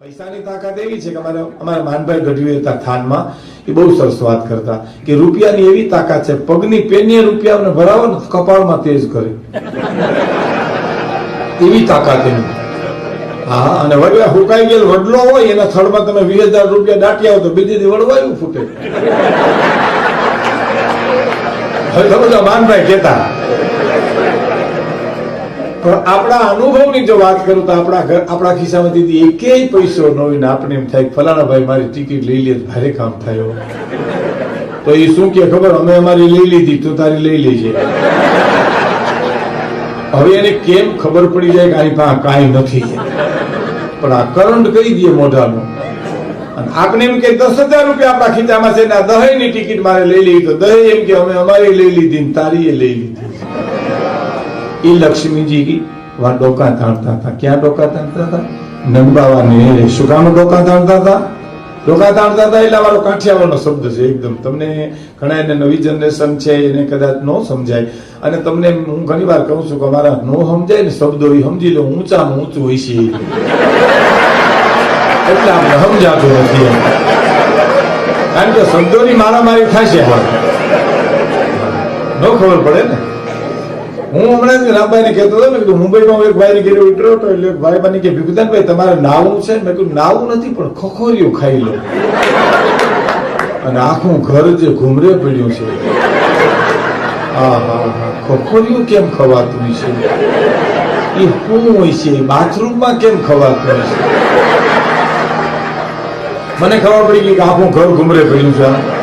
પૈસાની તાકાત એવી છે કે અમારે અમારા માનભાઈ ગઢવી હતા થાનમાં, એ બહુ સરસ વાત કરતા કે રૂપિયાની એવી તાકાત છે, પગની પેનીએ રૂપિયાને ભરાવો ને કપાળમાં તેજ કરે. એવી તાકાત એની. હા, અને વડવા હુકાઈ ગયેલ વડલો હોય, એના થડમાં તમે વીસ હજાર રૂપિયા દાટ્યા હોય તો બીજી દી વડવાયું ફૂટે. હવે છે માનભાઈ કહેતા પણ આપણા અનુભવની જો વાત કરું તો આપણા ઘર આપણા ખિસ્સામાંથી એકેય પૈસો ન આપણે એમ થાય ફલાણા ભાઈ મારી ટિકિટ લઈ લે, ભારે કામ થયો તો એ શું કે ખબર? અમે અમારી લઈ લીધી, તું તારી લઈ લેજે. હવે એને કેમ ખબર પડી જાય કે આની પાસે કાંઈ નથી? પણ આ કરંટ કહી દે મોઢાનો. આપણે એમ કે દસ હજાર રૂપિયા આપણા ખીચામાં છે ને આ દહેની ટિકિટ મારે લઈ લીધી તો દહે એમ કે અમે અમારી લઈ લીધી ને તારી લઈ લીધી. એ લક્ષ્મીજી વા ડોકા તાણતા હતા. ક્યાં ડોકા તાણતા હતા? નંબાવાની શું કામ ડોકા તાણતા હતા? ડોકા તાણતા હતા એટલે અમારો કાઠિયાવાડનો શબ્દ છે એકદમ. તમને ઘણા એને નવી જનરેશન છે, એને કદાચ ન સમજાય. અને તમને હું ઘણી વાર કહું છું કે અમારા ન સમજાય ને શબ્દો એ સમજી લો, ઊંચામાં ઊંચું હોય છે એટલે આપણે સમજાતું નથી. કારણ કે શબ્દોની મારામારી થશે ન ખબર પડે ને. હું હમણાં જ રામભાઈને કહેતો હતો, મેં કીધું, મુંબઈમાં એક ભાઈને ઘરે ઉતર્યો હતો, એટલે ભાઈ બની કે ભીખુદાનભાઈ તમારે નાવું છે? મેં કીધું, નાવું નથી, પણ ખોખોરિયું ખાઈ લો. અને આખું ઘર જે ઘૂમરે પડ્યું છે. હા હા હા ખોખોરિયું કેમ ખવાતું છે? એ શું હોય છે? બાથરૂમમાં કેમ ખવાતું છે? મને ખબર પડી ગઈ કે આખું ઘર ઘૂમરે પડ્યું છે.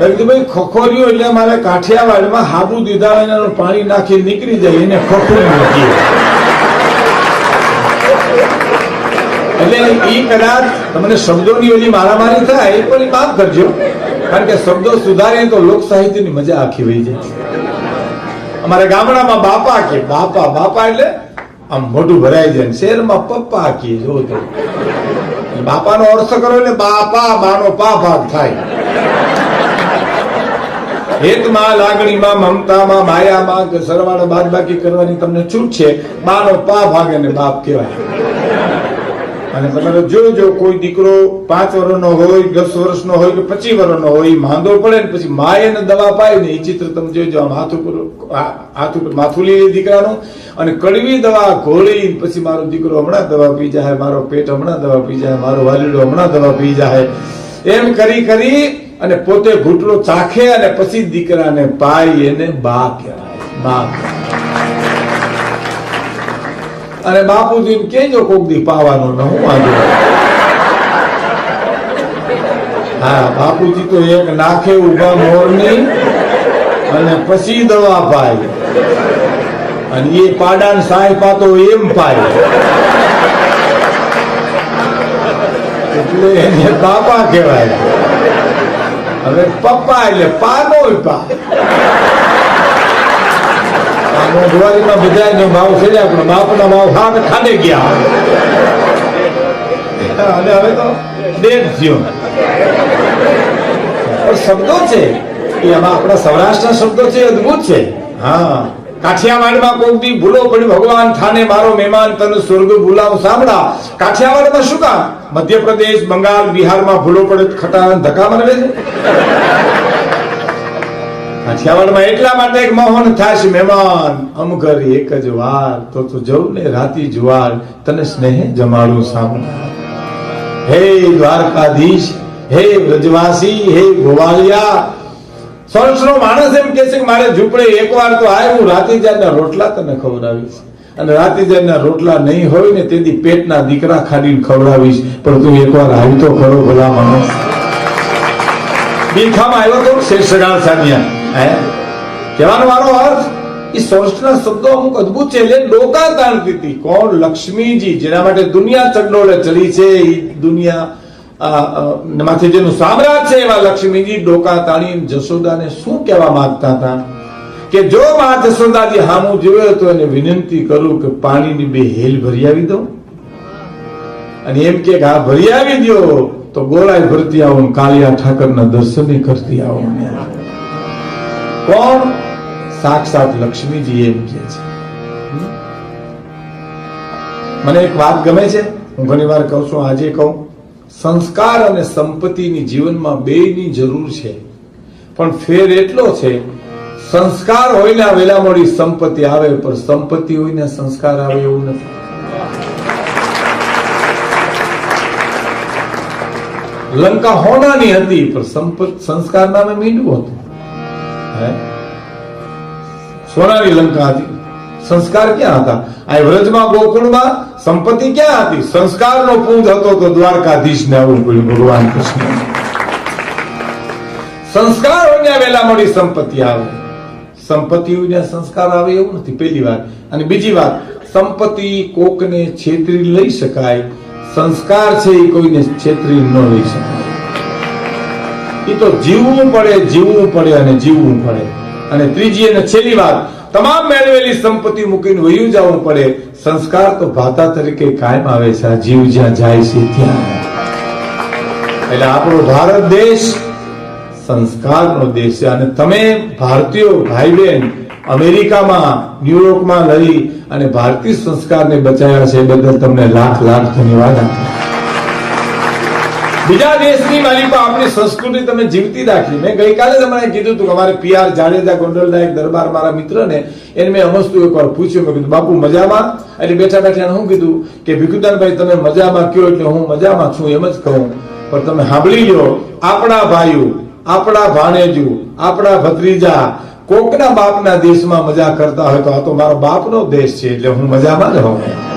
મેં ભાઈ, ખોખોરિયું એટલે મારે કાઠિયાવાડમાં હાબુ દીધા એનાનું પાણી નાખી નીકળી જાય, એને ખોખોરિયું કહીએ એટલે એ કદાચ તમને શબ્દોની ઓલી મારામારી થાય, એ પણ માફ કરજો. કારણ કે શબ્દો સુધારે તો લોક સાહિત્યની મજા આખી વહી જાય. અમારે ગામડામાં બાપા કે, બાપા બાપા એટલે આમ મોઢું ભરાઈ જાય શહેરમાં પપ્પા કે, જો તો. બાપાનો અર્થ કરો એટલે બાપા, બાનો પા ભાગ થાય. હેતમાં, લાગણીમાં, મમતામાં, માયામાં કે સરવાળો બાદબાકી કરવાની તમને છૂટ છે, બાનો પા ભાગે ને બાપ કહેવાય. અને તમારે જોજો કોઈ દીકરો પાંચ વર્ષનો હોય, દસ વર્ષનો હોય કે પચીસ વર્ષનો હોય, માંદો પડે ને પછી માય એને દવા પાય ને એ ચિત્ર તમે જોજો આમ હાથ ઉપર હાથ ઉપર માથું લઈ દીકરાનું, અને કડવી દવા ઘોળી પછી મારો દીકરો હમણાં દવા પી જાય, મારો પેટ હમણાં દવા પી જાય, મારો વાલીડો હમણાં દવા પી જાય. એમ કરી કરી અને પોતે ઘૂંટડો ચાખે અને પછી દીકરાને પાય એને બા કહેવાય. અને બાપુજી કેજો કોક દી પાવાનો ન હું વાંધો હા, બાપુજી તો એક નાખે ઊભા મોરની અને પછી દવા પાય. અને એ પાડાન સાય પાતો એમ પાય. એટલે એને બાપા કહેવાય. હવે પપ્પા એટલે પાનો પા મોંઘવારીમાં બધાયનો ભાવ હાથ ખાને ગયા. અને હવે તો ડેટ થયો. શબ્દો છે. એ આમાં આપણા સૌરાષ્ટ્રના શબ્દો છે અદભુત છે. હા. કાઠિયાવાડમાં કોક ભૂલો પડી. ભગવાન થાને મારો મહેમાન, તને સ્વર્ગ ભૂલાવ. સાંભળા. કાઠિયાવાડમાં શું કામ? મધ્યપ્રદેશ, બંગાળ, બિહારમાં ભૂલો પડે ખટા ધક્કા મારે છે? કાઠિયાવાડમાં એટલા માટે એક મોહન થાશ મહેમાન, અમ ઘર એક જ વાર તો તું જવું ને રાતી જુવાર તને સ્નેહ જમાડું સાંભળા હે દ્વારકાધીશ, હે વ્રજવાસી, હે ગોવાળિયા સંસનો માણસ એમ કે છે કે મારે ઝૂંપડે એકવાર તો આય હું રાતીજાના રોટલા, તને ખવડાવીશ અને રાતીજાના રોટલા નહીં હોય ને તેથી પેટના દીકરા ખાડીને ખવડાવીશ. પણ તું એકવાર આવી તો ખરો ભલા માણસ. બિલખામાં આવ્યો તો શેષગાળ સાનિયા. હે? કહેવાનો મારો અર્થ એ સંસ્કૃતના શબ્દો અમુક અદભુત છે. એટલે ડોકા તાણતી હતી કોણ? લક્ષ્મીજી, જેના માટે દુનિયા ચંડોળે ચડી છે. એ દુનિયા આ, આ, માથે જેનું સામ્રાજ્ય છે એવા લક્ષ્મીજી ડોકા તાણી જશોદાને શું કહેવા માંગતા હતા? કે જો માં જશોદાજી હામું જોયો તો એને વિનંતી કરું કે પાણીની બે હેલ ભરી આવી દઉં. અને એમ કે હા ભરી આવી દ્યો તો ગોળાઈ ભરતી આવો કાલિયા ઠાકરના દર્શને કરતી આવો કોણ? સાક્ષાત લક્ષ્મીજી એમ કે છે. મને એક વાત ગમે છે હું ઘણી વાર કહું છું આજે કહું. સંસ્કાર અને સંપત્તિની જીવનમાં બેયની જરૂર છે. પણ ફેર એટલો છે, સંસ્કાર હોય ને વેલા મોડી સંપત્તિ આવે, પણ સંપત્તિ હોય ને સંસ્કાર આવે એવું નથી. લંકા હોનાની હતી, પણ સંપત સંસ્કાર નામે મીંડું હતું. સોનાની લંકા હતી. સંસ્કાર ક્યાં હતા? આ વ્રજમાં ગોકુળમાં સંપત્તિ ક્યાં હતી? સંસ્કારનો પૂંજ હતો તો દ્વારકાધીશને આવું પડ્યું ભગવાન કૃષ્ણ. સંસ્કાર વેલા મળી સંપત્તિ આવે. સંપત્તિ સંસ્કાર આવે એવું નથી. પહેલી વાત. અને બીજી વાત, સંપત્તિ કોકને છેતરી લઈ શકાય. સંસ્કાર છે એ કોઈને છેતરી ન લઈ શકાય. એ તો જીવવું પડે જીવવું પડે અને જીવવું પડે. અને ત્રીજી અને છેલ્લી વાત તમામ મેળવેલી સંપત્તિ મૂકીને વયું જવું પડે. સંસ્કાર તો ભાતા તરીકે કાયમ આવે છે. આ જીવ જ્યાં જાય છે ત્યાં. એટલે આપણો ભારત દેશ સંસ્કારનો દેશ છે. અને તમે ભારતીયો ભાઈ બહેન અમેરિકામાં, ન્યુયોર્કમાં રહી અને ભારતીય સંસ્કારને બચાવ્યા છે. એ બદલ તમને લાખ લાખ ધન્યવાદ આપું બીજા દેશની મારી આપણી સંસ્કૃતિ તમે જીવતી રાખી. મેં ગઈકાલે તમારે કીધું હતું કે અમારે પીઆર જાડેજા ગોંડલના એક દરબાર મારા મિત્રને, એને મેં અમસ્તુ એકવાર પૂછ્યું. મેં કીધું, બાપુ, મજામાં? એટલે બેઠા બેઠા હું કીધું કે, ભીખુદાનભાઈ, તમે મજામાં કયો? એટલે હું મજામાં છું, એમ જ કહું. પણ તમે સાંભળી લો આપણા ભાઈઓ, આપણા ભાણેજુ, આપણા ભત્રીજા કોકના બાપના દેશમાં મજા કરતા હોય તો આ તો મારો બાપનો દેશ છે, એટલે હું મજામાં જ આ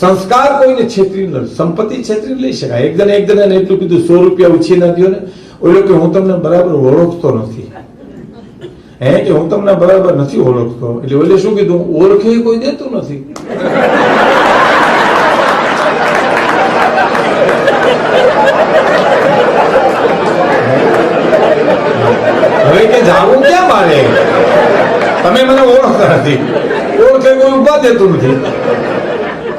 સંસ્કાર કોઈને છેતરી સંપત્તિ છેતરી લઈ શકાય. એક જણ એક જણાને એટલું કીધું, સો રૂપિયા ઉછી ના ને. ઓલો કે હું તમને બરાબર ઓળખતો નથી. હે? કે હું તમને બરાબર નથી ઓળખતો. એટલે ઓલે શું કીધું? ઓળખે કોઈ દેતું નથી હવે કે જાવું ક્યાં મારે તમે મને ઓળખતા નથી. ઓળખે કોઈ ઊભા દેતું નથી.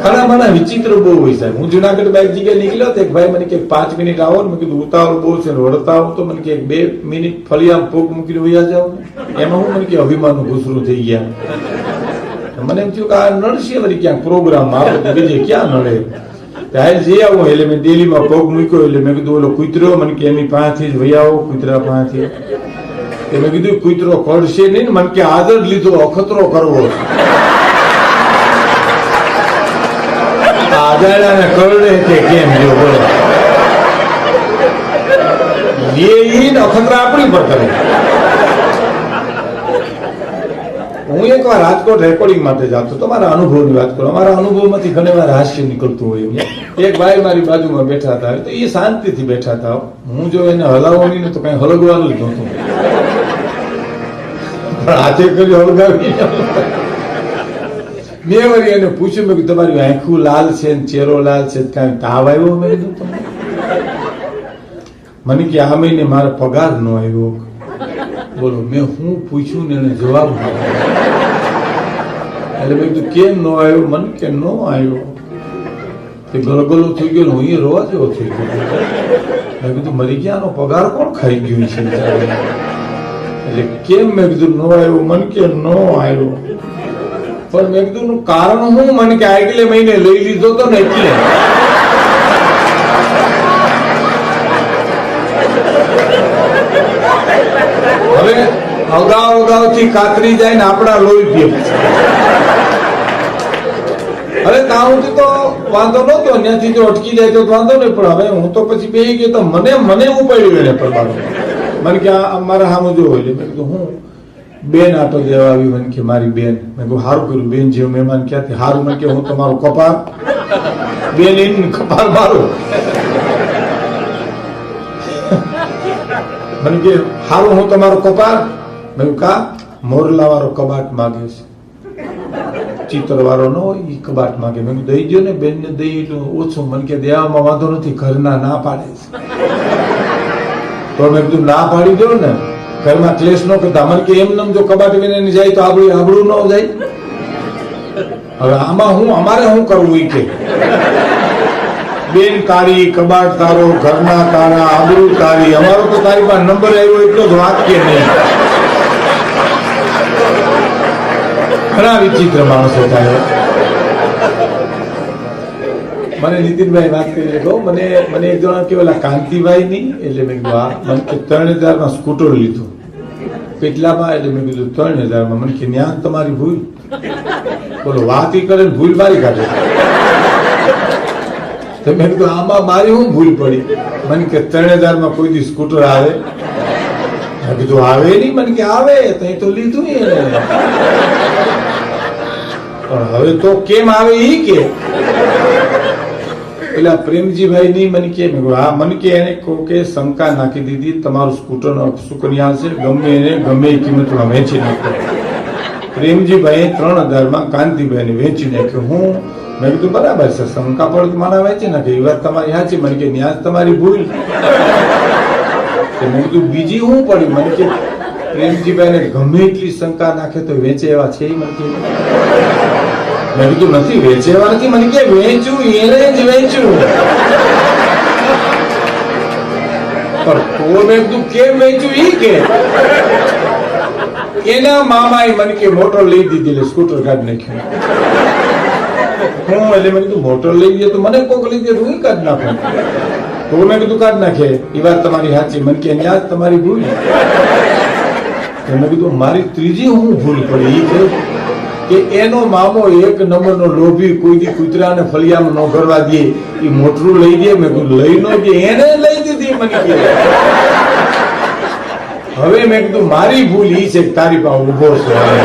ઘણા મને વિચિત્ર બહુ હોય સાહેબ. હું જુનાગઢ બાઈક જગ્યાએ નીકળ્યો તો એક ભાઈ મને કે પાંચ મિનિટ આવો ને. મેં કીધું, ઉતાવળ બહુ છે વળતા આવો. તો મને કે બે મિનિટ ફળિયામ પગ મૂકીને વૈયા જાવ એમાં હું મને કે અભિમાન ઘૂસરું થઈ ગયા. મને એમ થયું કે આ નડશે વળી ક્યાંક પ્રોગ્રામમાં આપણે બીજે ક્યાં નડે? ત્યારે જઈ આવું. એટલે મેં દિલ્હીમાં પગ મૂક્યો. એટલે મેં કીધું, ઓલો કૂતરો. મને કે, એની પાંચથી જ વૈયા આવો કૂતરા પાસેથી મેં કીધું કૂતરો કરશે નહીં મને કે આદર લીધો, અખતરો કરવો. આજાડાને કરડે કે કેમ જો બોલો. એ ઈન અખતરા આપણી પર કરે. હું એકવાર રાજકોટ રેકોર્ડિંગ માટે જાતો હતો મારા અનુભવની વાત કરું. મારા અનુભવમાંથી ઘણી વાર હાસ્ય નીકળતું હોય. એક ભાઈ મારી બાજુમાં બેઠા હતા. તો એ શાંતિથી બેઠા હતા. હું જો એને હલાવવાની ને તો કઈ હલગવાનું જ નહોતું. પણ હાથે કર્યું હલગાવી મેં વળી એને પૂછ્યું, મેં તમારી આંખું લાલ છે ને ચહેરો લાલ છે કાંઈ તાવ આવ્યો? મેં કીધું, તમને. મને કે, આ મહિને મારો પગાર ન આવ્યો. બોલો, મેં હું પૂછ્યું ને એને જવાબ એટલે મેં કીધું, કેમ ન આવ્યો? મને કે, ન આવ્યો. તે ગલગલો થઈ ગયો હું એ રોવા જેવો થઈ ગયો. મેં કીધું, મરી ગયાનો પગાર કોણ ખાઈ ગયું છે? કેમ મેં કીધું, નો આવ્યો, મન કે નો આવ્યો. પણ મેં કીધું, "નું કારણ હું? મને કે આગલે મહિને લઈ લીધો તો ને એટલે. હવે અગાઉ અગાઉ થી કાતરી જાય ને આપણા લોહી પીએ અરે ત્યાં તો વાંધો નતો ત્યાંથી જો અટકી જાય તો વાંધો નહીં, પણ હવે હું તો પછી બે ગયો તો મને મને ઉપાડ્યું એને પરબારો મને કે આ મારા સામે જોવો એટલે મેં કીધું, હું બેન આટો દેવા આવી મને કે મારી બેન. મેં કહ્યું સારું કર્યું, બેન જેવું મહેમાન ક્યાંથી? સારું મને કે હું તમારો કપાર બેન ઈન કપાર મારું. મને કે સારું હું તમારો કપાર મેં કા? મોરલા વાળો કબાટ માગે છે. ચિત્ર વાળો નો એ કબાટ માગે. મેં દઈ દો ને બેન ને દઈ એટલું ઓછું. મને કે, દેવામાં વાંધો નથી, ઘરના ના પાડે છે. તો મેં કીધું ના પાડી દો ને. ઘરમાં ક્લેશ ન કરતા. મને કે એમ જો કબાટ વિને જાય તો આપણું આબડું ન જાય. હવે આમાં હું, અમારે શું કરવું ઈ કે? બેન તારી, કબાટ તારો, ઘરના તારા, આબરૂ તારી. અમારો તો તારી પાસે નંબર આવ્યો એટલો જ વાક્ય નહીં. ઘણા વિચિત્ર માણસો થાય. મને નીતિનભાઈ વાત કરી કહું મને મને એક જણા કે ઓલા કાંતિભાઈ ની એટલે મેં કીધું, આ, મને કે ત્રણ હજારમાં સ્કૂટર લીધું. કેટલામાં? એટલે મેં કીધું, ત્રણ હજારમાં. મને કે, ન્યા તમારી ભૂલ. બોલો, વાત એ કરે ભૂલ મારી કાઢે. તો મેં કીધું, આમાં મારી શું ભૂલ પડી? મને કે, ત્રણ હજારમાં કોઈ દી સ્કૂટર આવે. મેં કીધું, આવે નહીં? મને કે, આવે, તઈ તો લીધું પણ હવે તો કેમ આવે એ કે? પેલા પ્રેમજીભાઈ ની મને કે હા, મને કે, એને કહો કે, શંકા નાખી દીધી, તમારું સ્કૂટર નો સુકન્યા છે, ગમે એને, ગમે એ કિંમતમાં વેચી નાખ્યો પ્રેમજીભાઈ ત્રણ હજારમાં કાંતિભાઈને વેચી નાખ્યું. હું, મેં કીધું, બરાબર છે, શંકા તો મારા વેચી નાખે, એ વાત તમારી સાચી. મને કે, ન્યાજ તમારી ભૂલ. મેં કીધું, બીજી હું પડી મને કે, પ્રેમજીભાઈને ગમે એટલી શંકા નાખે તો વેચે એવા છે મને કે મેં કીધું, નથી વેચેવા નથી મને કે, વેચું એને જ વેચું. પણ તો મેં કીધું કેમ વેચું ઈ કે? એના મામાએ મને કે, મોટર લઈ દીધી એટલે સ્કૂટર કાઢી નાખ્યું. હું એટલે મેં કીધું, મોટર લઈ ગયો તો મને કોક લઈ દે હું કાઢ નાખું. તો મેં કીધું, કાઢ નાખે. એ વાત તમારી સાચી, મને કે ન્યાજ તમારી ભૂલ. મેં કીધું, મારી ત્રીજી હું ભૂલ પડી, ઈ કે એનો મામો એક નંબરનો લોભી કોઈ કૂતરાને ફળિયામાં ન ભરવા દે, એ મોટરું લઈ દે. મેં કીધું, લઈ નો દે, એને લઈ દીધી મને હવે મેં કીધું, મારી ભૂલ ઈ છે તારી પાસે ઊભો છે. હવે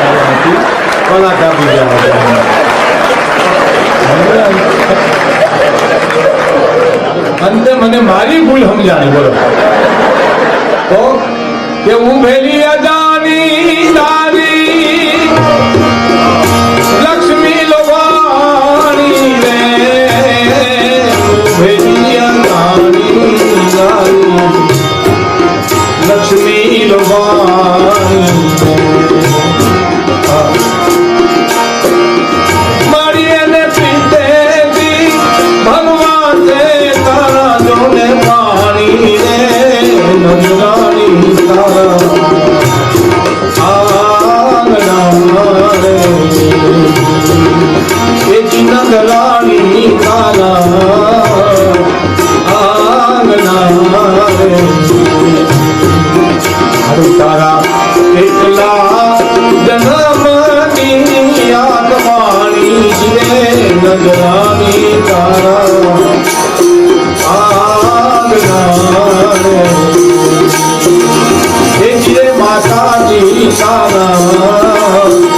મારામાંથી કલા કાપી જવા અંતે મને મારી ભૂલ સમજાણી, બોલો. તો કે હું ભેલી અજાની હારું તારા એકલા જન્મની આત્માણી રે નજરાની તારા. આગના માતાજી તારા.